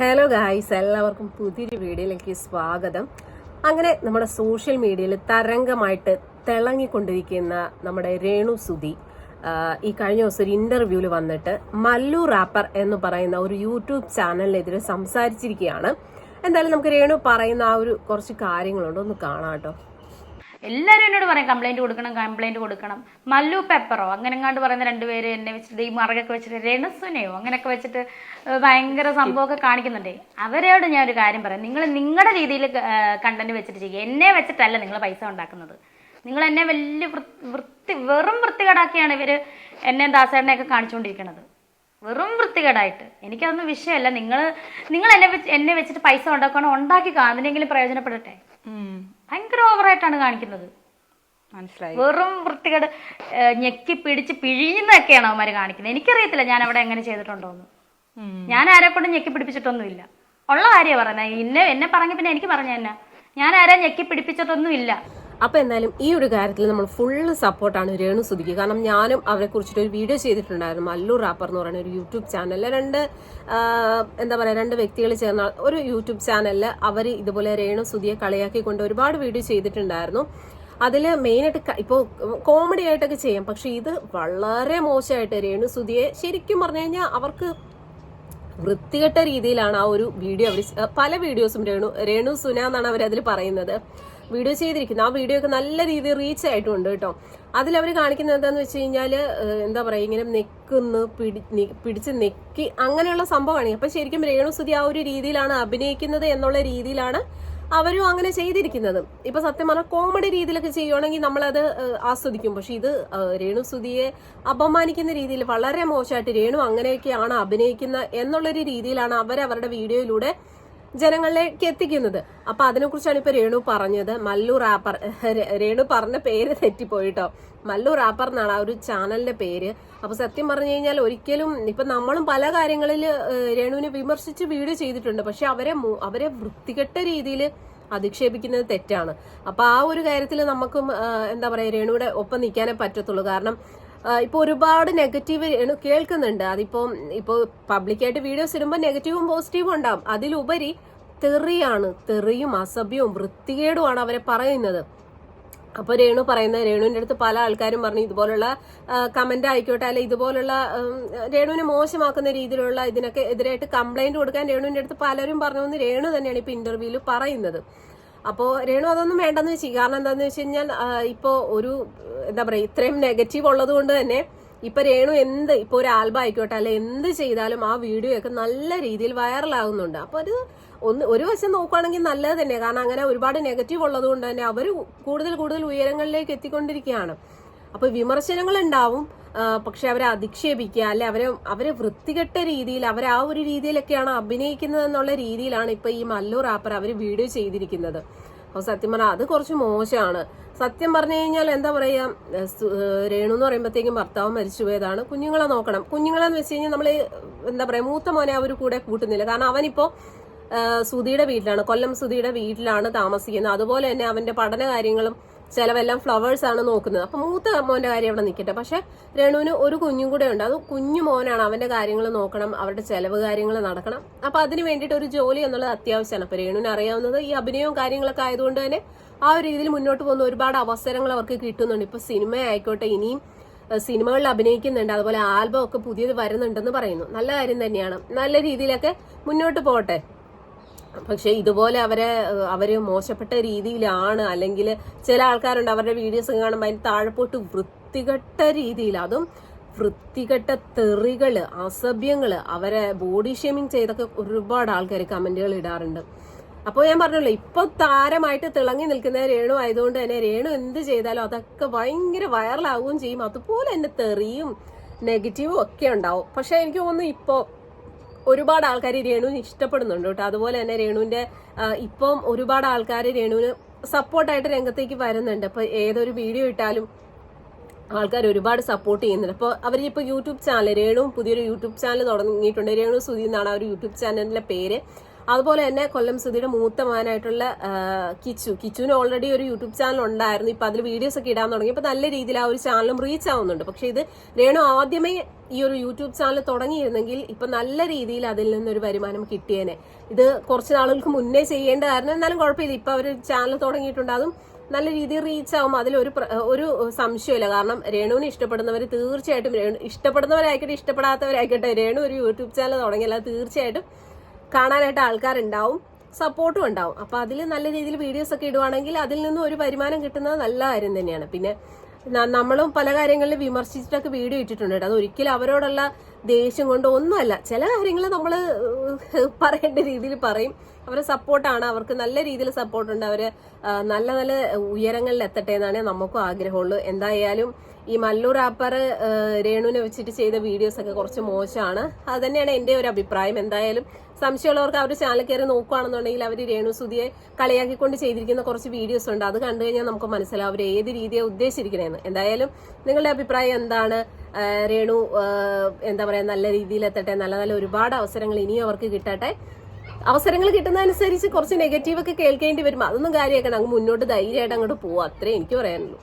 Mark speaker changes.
Speaker 1: Hello guys എല്ലാവർക്കും പുതിയൊരു വീഡിയോയിലേക്ക് സ്വാഗതം. അങ്ങനെ നമ്മുടെ സോഷ്യൽ മീഡിയയിൽ തരംഗമായിട്ട് തിളങ്ങിക്കൊണ്ടിരിക്കുന്ന നമ്മുടെ രേണു സുധി ഈ കഴിഞ്ഞ ദിവസം ഒരു ഇന്റർവ്യൂവിൽ വന്നിട്ട് മല്ലു റാപ്പർ എന്ന് പറയുന്ന ഒരു യൂട്യൂബ് ചാനലിനെതിരെ സംസാരിച്ചിരിക്കുകയാണ്. എന്തായാലും നമുക്ക് രേണു പറയുന്ന ആ ഒരു കുറച്ച് കാര്യങ്ങളുണ്ട്. ഒന്ന് കാണാം കേട്ടോ.
Speaker 2: എല്ലാവരും എന്നോട് പറയും കംപ്ലൈന്റ് കൊടുക്കണം കംപ്ലൈന്റ് കൊടുക്കണം. മല്ലു പെപ്പറോ അങ്ങനെ എങ്ങാണ്ട് പറയുന്ന രണ്ടുപേര് എന്നെ വെച്ചിട്ട് ഈ മറകൊക്കെ വെച്ചിട്ട് രണസുനയോ അങ്ങനെയൊക്കെ വെച്ചിട്ട് ഭയങ്കര സംഭവമൊക്കെ കാണിക്കുന്നുണ്ടേ. അവരോട് ഞാൻ ഒരു കാര്യം പറയാം. നിങ്ങൾ നിങ്ങളുടെ രീതിയിൽ കണ്ടന്റ് വെച്ചിട്ട് ചെയ്യുക. എന്നെ വെച്ചിട്ടല്ല നിങ്ങൾ പൈസ ഉണ്ടാക്കുന്നത്. നിങ്ങൾ എന്നെ വലിയ വൃത്തി വെറും വൃത്തികേടാക്കിയാണ് ഇവർ എന്നെ ദാസേട്ടനെയൊക്കെ കാണിച്ചുകൊണ്ടിരിക്കുന്നത്. വെറും വൃത്തികേടായിട്ട്. എനിക്കതൊന്നും വിഷയമല്ല. നിങ്ങൾ നിങ്ങൾ എന്നെ എന്നെ വെച്ചിട്ട് പൈസ ഉണ്ടാക്കണം ഉണ്ടാക്കി അതിനെങ്കിലും പ്രയോജനപ്പെടട്ടെ. ഭയങ്കര ഓവറായിട്ടാണ് കാണിക്കുന്നത്.
Speaker 3: മനസ്സിലായി.
Speaker 2: വെറും വൃത്തികേട് ഞെക്കി പിടിച്ച് പിഴിയുന്നൊക്കെയാണ് അവന്മാര് കാണിക്കുന്നത്? എനിക്കറിയത്തില്ല ഞാൻ അവിടെ എങ്ങനെ ചെയ്തിട്ടുണ്ടോന്ന്. ഞാൻ ആരെ കൊണ്ട് ഞെക്കി പിടിപ്പിച്ചിട്ടൊന്നുമില്ല. ഉള്ള കാര്യമാണ് പറയുന്നത് ഇന്നെ എന്നെ പറഞ്ഞ പിന്നെ എനിക്ക് പറഞ്ഞ തന്നെ ഞാൻ ആരെ ഞെക്കി പിടിപ്പിച്ചിട്ടൊന്നുമില്ല.
Speaker 1: അപ്പൊ എന്തായാലും ഈ ഒരു കാര്യത്തിൽ നമ്മൾ ഫുള്ള് സപ്പോർട്ടാണ് രേണു സുധിക്ക്. കാരണം ഞാനും അവരെ കുറിച്ചിട്ട് ഒരു വീഡിയോ ചെയ്തിട്ടുണ്ടായിരുന്നു. മല്ലു റാപ്പർ എന്ന് പറയുന്ന ഒരു യൂട്യൂബ് ചാനലിൽ രണ്ട് എന്താ പറയാ രണ്ട് വ്യക്തികൾ ചേർന്ന ഒരു യൂട്യൂബ് ചാനലിൽ അവർ ഇതുപോലെ രേണു സുധിയെ കളിയാക്കിക്കൊണ്ട് ഒരുപാട് വീഡിയോ ചെയ്തിട്ടുണ്ടായിരുന്നു. അതിൽ മെയിനായിട്ട് ഇപ്പോൾ കോമഡി ആയിട്ടൊക്കെ ചെയ്യാം. പക്ഷെ ഇത് വളരെ മോശമായിട്ട് രേണു സുധിയെ ശരിക്കും പറഞ്ഞു കഴിഞ്ഞാൽ അവർക്ക് വൃത്തികെട്ട രീതിയിലാണ് ആ ഒരു വീഡിയോ അവർ പല വീഡിയോസും രേണു രേണു സുന എന്നാണ് അവർ അതിൽ പറയുന്നത്. വീഡിയോ ചെയ്തിരിക്കുന്നത് ആ വീഡിയോ ഒക്കെ നല്ല രീതിയിൽ റീച്ച് ആയിട്ടുണ്ട് കേട്ടോ. അതിൽ അവർ കാണിക്കുന്നത് എന്താണെന്ന് വെച്ച് കഴിഞ്ഞാൽ എന്താ പറയുക ഇങ്ങനെ നെക്കുന്ന് പിടി പിടിച്ച് നെക്കി അങ്ങനെയുള്ള സംഭവമാണ്. അപ്പം ശരിക്കും രേണുസുതി ആ ഒരു രീതിയിലാണ് അഭിനയിക്കുന്നത് എന്നുള്ള രീതിയിലാണ് അവരും അങ്ങനെ ചെയ്തിരിക്കുന്നത്. ഇപ്പൊ സത്യം പറഞ്ഞാൽ കോമഡി രീതിയിലൊക്കെ ചെയ്യുവാണെങ്കിൽ നമ്മളത് ആസ്വദിക്കും. പക്ഷെ ഇത് രേണു സുധിയെ അപമാനിക്കുന്ന രീതിയിൽ വളരെ മോശമായിട്ട് രേണു അങ്ങനെയൊക്കെയാണ് അഭിനയിക്കുന്ന എന്നുള്ളൊരു രീതിയിലാണ് അവർ അവരുടെ വീഡിയോയിലൂടെ ജനങ്ങളിലേക്ക് എത്തിക്കുന്നത്. അപ്പൊ അതിനെക്കുറിച്ചാണ് ഇപ്പൊ രേണു പറഞ്ഞത്. മല്ലു റാപ്പർ രേണു പറഞ്ഞ പേര് തെറ്റിപ്പോയിട്ടോ. മല്ലു റാപ്പർ എന്നാണ് ആ ഒരു ചാനലിന്റെ പേര്. അപ്പൊ സത്യം പറഞ്ഞു കഴിഞ്ഞാൽ ഒരിക്കലും ഇപ്പൊ നമ്മളും പല കാര്യങ്ങളിൽ രേണുവിനെ വിമർശിച്ച് വീഡിയോ ചെയ്തിട്ടുണ്ട്. പക്ഷെ അവരെ അവരെ വൃത്തികെട്ട രീതിയിൽ അധിക്ഷേപിക്കുന്നത് തെറ്റാണ്. അപ്പൊ ആ ഒരു കാര്യത്തിൽ നമുക്കും എന്താ പറയാ രേണുവിടെ ഒപ്പം നിൽക്കാനേ പറ്റത്തുള്ളൂ. കാരണം ആ, ഇപ്പൊ ഒരുപാട് നെഗറ്റീവ് കേൾക്കുന്നുണ്ട്. അതിപ്പോ ഇപ്പൊ പബ്ലിക്കായിട്ട് വീഡിയോസ് ഇടുമ്പോൾ നെഗറ്റീവും പോസിറ്റീവും ഉണ്ടാവും. അതിലുപരി തെറിയാണ് തെറിയും അസഭ്യവും വൃത്തികേടുമാണ് അവരെ പറയുന്നത്. അപ്പൊ രേണു പറയുന്നത് രേണുവിന്റെ അടുത്ത് പല ആൾക്കാരും പറഞ്ഞു ഇതുപോലുള്ള കമന്റ് ആയിക്കോട്ടെ അല്ലെ ഇതുപോലുള്ള രേണുവിനെ മോശമാക്കുന്ന രീതിയിലുള്ള ഇതിനൊക്കെ എതിരായിട്ട് കംപ്ലൈന്റ് കൊടുക്കാൻ രേണുവിന്റെ അടുത്ത് പലരും പറഞ്ഞു എന്ന് രേണു തന്നെയാണ് ഇപ്പൊ ഇന്റർവ്യൂവിൽ പറയുന്നത്. അപ്പോ രേണു അതൊന്നും വേണ്ടെന്ന് വെച്ചു കാരണം എന്താണെന്ന് വെച്ച് കഴിഞ്ഞാൽ ഇപ്പോൾ ഇപ്പോ ഒരു എന്താ പറയുക ഇത്രയും നെഗറ്റീവ് ഉള്ളത് കൊണ്ട് തന്നെ ഇപ്പൊ രേണു എന്ത് ഇപ്പൊ ഒരു ആൽബം ആയിക്കോട്ടെ അല്ലെ എന്ത് ചെയ്താലും ആ വീഡിയോ ഒക്കെ നല്ല രീതിയിൽ വൈറലാകുന്നുണ്ട് അപ്പൊ അത് ഒന്ന് ഒരു വശം നോക്കുകയാണെങ്കിൽ നല്ലത് തന്നെ. കാരണം അങ്ങനെ ഒരുപാട് നെഗറ്റീവ് ഉള്ളത് കൊണ്ട് തന്നെ അവർ കൂടുതൽ കൂടുതൽ ഉയരങ്ങളിലേക്ക് എത്തിക്കൊണ്ടിരിക്കുകയാണ്. അപ്പൊ വിമർശനങ്ങൾ ഉണ്ടാവും പക്ഷെ അവരെ അധിക്ഷേപിക്കുക അല്ലെ അവരെ അവരെ വൃത്തികെട്ട രീതിയിൽ അവർ ആ ഒരു രീതിയിലൊക്കെയാണ് അഭിനയിക്കുന്നത് എന്നുള്ള രീതിയിലാണ് ഇപ്പൊ ഈ മല്ലൂർ ആപ്പർ അവർ വീഡിയോ ചെയ്തിരിക്കുന്നത്. അപ്പൊ സത്യം പറഞ്ഞാൽ അത് കുറച്ച് മോശമാണ്. സത്യം പറഞ്ഞു കഴിഞ്ഞാൽ എന്താ പറയാ രേണു എന്ന് പറയുമ്പോഴത്തേക്കും ഭർത്താവ് മരിച്ചു പോയതാണ് കുഞ്ഞുങ്ങളെ നോക്കണം. കുഞ്ഞുങ്ങളെന്ന് വെച്ച് കഴിഞ്ഞാൽ നമ്മൾ എന്താ പറയാ മൂത്ത മോനെ അവർ കൂടെ കൂട്ടുന്നില്ല. കാരണം അവനിപ്പോ സുധിയുടെ വീട്ടിലാണ്. കൊല്ലം സുധിയുടെ വീട്ടിലാണ് താമസിക്കുന്നത്. അതുപോലെ തന്നെ അവന്റെ പഠന കാര്യങ്ങളും ചിലവെല്ലാം ഫ്ലവേഴ്സ് ആണ് നോക്കുന്നത്. അപ്പൊ മൂത്ത മോന്റെ കാര്യം അവിടെ നിൽക്കട്ടെ പക്ഷെ രേണുവിന് ഒരു കുഞ്ഞും കൂടെ ഉണ്ട്. അത് കുഞ്ഞു മോനാണ്. അവന്റെ കാര്യങ്ങൾ നോക്കണം അവരുടെ ചെലവ് കാര്യങ്ങൾ നടക്കണം. അപ്പൊ അതിന് വേണ്ടിയിട്ട് ഒരു ജോലി എന്നുള്ളത് അത്യാവശ്യമാണ്. അപ്പൊ രേണുവിന് അറിയാവുന്നത് ഈ അഭിനയവും കാര്യങ്ങളൊക്കെ ആയതുകൊണ്ട് തന്നെ ആ ഒരു രീതിയിൽ മുന്നോട്ട് പോകുന്ന ഒരുപാട് അവസരങ്ങൾ അവർക്ക് കിട്ടുന്നുണ്ട്. ഇപ്പൊ സിനിമ ആയിക്കോട്ടെ ഇനിയും സിനിമകളിൽ അഭിനയിക്കുന്നുണ്ട്. അതുപോലെ ആൽബം ഒക്കെ പുതിയത് വരുന്നുണ്ടെന്ന് പറയുന്നു. നല്ല കാര്യം തന്നെയാണ്. നല്ല രീതിയിലൊക്കെ മുന്നോട്ട് പോട്ടെ പക്ഷെ ഇതുപോലെ അവരെ അവർ മോശപ്പെട്ട രീതിയിലാണ്. അല്ലെങ്കിൽ ചില ആൾക്കാരുണ്ട് അവരുടെ വീഡിയോസ് കാണുമ്പോൾ അതിന് താഴെപ്പോട്ട് വൃത്തികെട്ട രീതിയിൽ അതും വൃത്തികെട്ട തെറികൾ അസഭ്യങ്ങൾ അവരെ ബോഡി ഷേമിങ് ചെയ്തൊക്കെ ഒരുപാട് ആൾക്കാർ കമന്റുകൾ ഇടാറുണ്ട്. അപ്പോൾ ഞാൻ പറഞ്ഞല്ലോ ഇപ്പൊ താരമായിട്ട് തിളങ്ങി നിൽക്കുന്ന രേണു ആയതുകൊണ്ട് തന്നെ രേണു എന്ത് ചെയ്താലും അതൊക്കെ ഭയങ്കര വൈറലാവുകയും ചെയ്യും. അതുപോലെ തന്നെ തെറിയും നെഗറ്റീവും ഒക്കെ ഉണ്ടാവും. പക്ഷെ എനിക്ക് തോന്നുന്നു ഇപ്പോ ഒരുപാട് ആൾക്കാർ രേണുവിന് ഇഷ്ടപ്പെടുന്നുണ്ട് കേട്ടോ. അതുപോലെ തന്നെ രേണുവിന്റെ ഇപ്പം ഒരുപാട് ആൾക്കാർ രേണുവിന് സപ്പോർട്ടായിട്ട് രംഗത്തേക്ക് വരുന്നുണ്ട്. അപ്പൊ ഏതൊരു വീഡിയോ ഇട്ടാലും ആൾക്കാർ ഒരുപാട് സപ്പോർട്ട് ചെയ്യുന്നുണ്ട്. അപ്പോൾ അവർ ഇപ്പോൾ യൂട്യൂബ് ചാനൽ രേണു പുതിയൊരു യൂട്യൂബ് ചാനൽ തുടങ്ങിയിട്ടുണ്ട്. രേണു സുധി എന്നാണ് ആ ഒരു യൂട്യൂബ് ചാനലിന്റെ പേര്. അതുപോലെ തന്നെ കൊല്ലം സുധിയുടെ മൂത്ത മകനായിട്ടുള്ള കിച്ചു. കിച്ചുവിന് ഓൾറെഡി ഒരു യൂട്യൂബ് ചാനൽ ഉണ്ടായിരുന്നു. ഇപ്പൊ അതിൽ വീഡിയോസ് ഒക്കെ ഇടാൻ തുടങ്ങി. ഇപ്പൊ നല്ല രീതിയിൽ ആ ഒരു ചാനലും റീച്ച് ആവുന്നുണ്ട്. പക്ഷെ ഇത് രേണു ആദ്യമേ ഈ ഒരു യൂട്യൂബ് ചാനൽ തുടങ്ങിയിരുന്നെങ്കിൽ ഇപ്പൊ നല്ല രീതിയിൽ അതിൽ നിന്നൊരു വരുമാനം കിട്ടിയേനെ. ഇത് കുറച്ച് നാളുകൾക്ക് മുന്നേ ചെയ്യേണ്ടതായിരുന്നു എന്നാലും കുഴപ്പമില്ല. ഇപ്പൊ അവർ ചാനൽ തുടങ്ങിയിട്ടുണ്ട്. അതും നല്ല രീതിയിൽ റീച്ച് ആവും. അതിലൊരു ഒരു സംശയമില്ല കാരണം രേണുവിനെ ഇഷ്ടപ്പെടുന്നവർ തീർച്ചയായിട്ടും ഇഷ്ടപ്പെടുന്നവരായിക്കോട്ടെ ഇഷ്ടപ്പെടാത്തവരായിക്കോട്ടെ രേണു ഒരു യൂട്യൂബ് ചാനൽ തുടങ്ങിയാൽ തീർച്ചയായിട്ടും കാണാനായിട്ട് ആൾക്കാരുണ്ടാവും സപ്പോർട്ടും ഉണ്ടാവും. അപ്പൊ അതിൽ നല്ല രീതിയിൽ വീഡിയോസ് ഒക്കെ ഇടുവാണെങ്കിൽ അതിൽ നിന്നും ഒരു വരുമാനം കിട്ടുന്നത് നല്ല കാര്യം തന്നെയാണ്. പിന്നെ നമ്മളും പല കാര്യങ്ങളിൽ വിമർശിച്ചിട്ടൊക്കെ വീഡിയോ ഇട്ടിട്ടുണ്ട് അത് ഒരിക്കലും അവരോടുള്ള ദേഷ്യം കൊണ്ട് ഒന്നുമല്ല. ചില കാര്യങ്ങൾ നമ്മൾ പറയേണ്ട രീതിയിൽ പറയും. അവരെ സപ്പോർട്ടാണ്. അവർക്ക് നല്ല രീതിയിൽ സപ്പോർട്ടുണ്ട്. അവർ ആ, നല്ല നല്ല ഉയരങ്ങളിൽ എത്തട്ടെ എന്നാണ് നമുക്കും ആഗ്രഹമുള്ളൂ. എന്തായാലും ഈ മല്ലൂർ ആപ്പർ രേണുവിനെ വെച്ചിട്ട് ചെയ്ത വീഡിയോസ് ഒക്കെ കുറച്ച് മോശമാണ്. അത് തന്നെയാണ് എന്റെ ഒരു അഭിപ്രായം. എന്തായാലും സംശയമുള്ളവർക്ക് അവർ ചാനൽ കയറി നോക്കുകയാണെന്നുണ്ടെങ്കിൽ അവർ രേണു സുതിയെ കളിയാക്കിക്കൊണ്ട് ചെയ്തിരിക്കുന്ന കുറച്ച് വീഡിയോസ് ഉണ്ട്. അത് കണ്ടു കഴിഞ്ഞാൽ നമുക്ക് മനസ്സിലാവും അവർ ഏത് രീതിയാണ് ഉദ്ദേശിച്ചിരിക്കണേന്ന്. എന്തായാലും നിങ്ങളുടെ അഭിപ്രായം എന്താണ്? രേണു എന്താ പറയാ നല്ല രീതിയിൽ എത്തട്ടെ നല്ല നല്ല ഒരുപാട് അവസരങ്ങൾ ഇനിയും അവർക്ക് കിട്ടട്ടെ. അവസരങ്ങൾ കിട്ടുന്നതനുസരിച്ച് കുറച്ച് നെഗറ്റീവ് ഒക്കെ കേൾക്കേണ്ടി വരും. അതൊന്നും കാര്യമാക്കണം അങ്ങ് മുന്നോട്ട് ധൈര്യമായിട്ട് അങ്ങോട്ട് പോവാം. അത്രേ എനിക്ക് പറയാനുള്ളൂ.